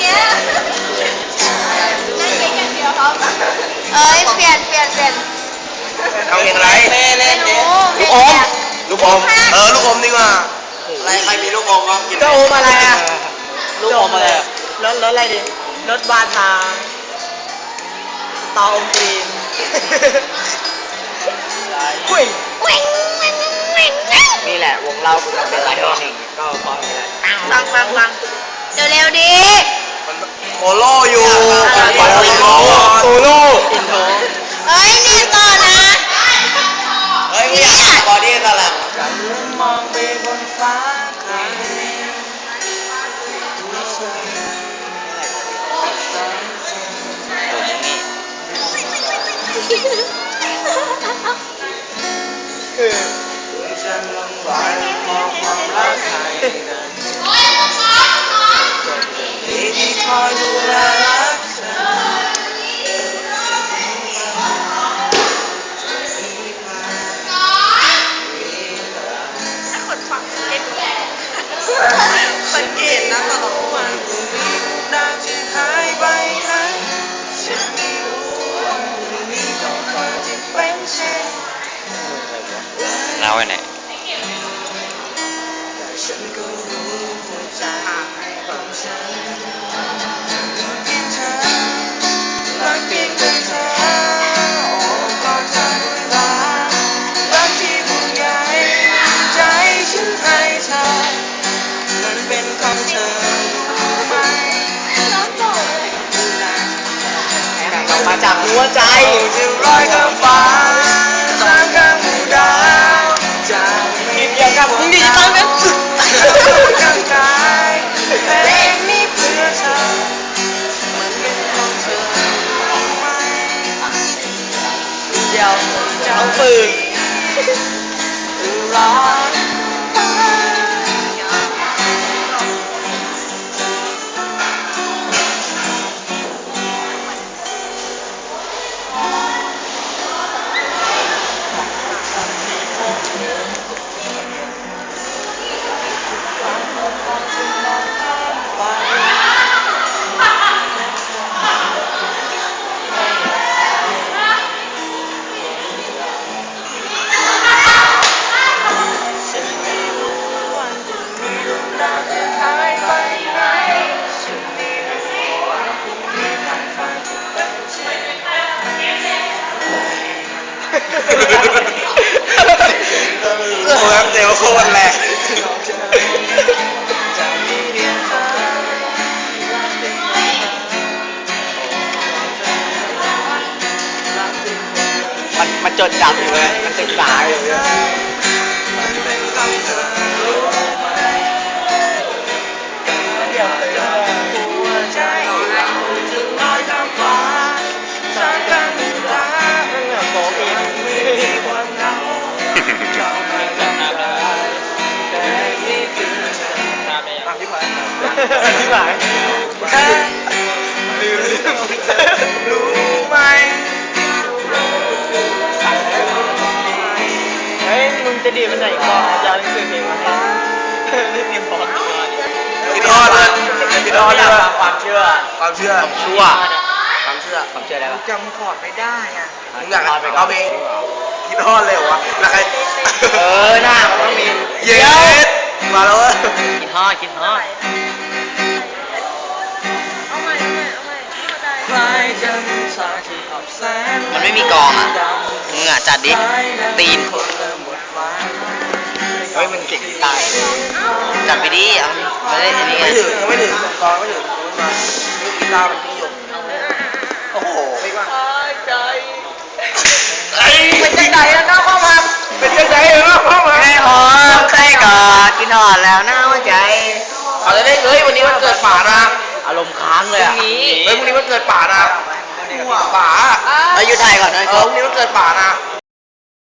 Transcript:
เนี้ยนั่งเก่งอย่างเดียวครับ เอ้ยเปลี่ยนเปลี่ยนเปลี่ยนเอาเพลงอะไรไม่รู้ลูกอมลูกอม เออ ลูกอมดีกว่า อะไรใครมีลูกอมบ้างกินจะอมอะไรอะ ลูกอมอะไรอะรถรถอะไรดิ รถบาทาเตาอมกรีนคุยเว้งเว้งเว้งเว้งนี่แหละวงเราคุณเป็นไรหนึ่งก็พอนี่แหละฟังฟังฟังเร็วๆดิมัน โมโลอยู่อ่าโมโลโซโล่อินโทรเอ้ยเนี่ยต่อนะเฮ้ยไม่อยากทำบอดี้กันแหละมองไปบนฟ้าไกลคือฉันลงไหลมองความรักใครนั้นดีที่ค วยรักรักที่ห่วใยใจฉันให้เธอมันเป็นของร้ออกมาจากหัวใจจะลอยกับ เดี๋ยวจะเอาปืนร้อ โอ้ยเดี๋ยวโคตรแรงจะมีเพียงเธอรักเพียงเธอรักเพียงเธอมันมันจดจำอยู่เลยมันศึกษาอยู่เลย อธิบายอธิบายแค่ลืมเรื่องของเธอรู้ไหมเฮ้ยมึงจะดีดมันไหนก่อนจะเอาหนังสือเพลงมาให้ไม่เตรียมพร้อมตัวดิพี่ทอดเลยพี่ทอดอยาด้กวยฟังความเชื่อ ความเชื่อชั่วความเชื่อผมเชื่อได้ปะจำคอร์ดไม่ได้อะมึงอยากเอาเพลงพี่ทอดเลยวะแล้วใครเออหน้ามันต้องมีเย็ด มาแล้วเว้ยกินฮอดกินฮอดใครจะมีสาที่อับแสนมันไม่มีกองอะมึงอะจัดดิ ตีน เฮ้ยมันเก่งตายจัดไปดิเอามาเล่นอันนี้ไงไม่ถึงไม่ถึงกองไม่ถึงมาลูกกีตาร์มันนี่อยู่โอ้โหไม่ว่า ใจ ไอ้ เป็นจังไหนแล้วน้องเข้ามา เป็นยังไงเหรอพ่อมา แค่หอมใกล้ กอดกินฮอดแล้วน่าหัวใจ เอาจะได้เฮ้ยวันนี้วันเกิดป่านะอารมณ์ค้างเลยอะเฮ้ยพรุ่งนี้วันเกิดป่านะป่าเอาอยู่ไทยก่อนนะ เออพรุ่งนี้วันเกิดป่านะเ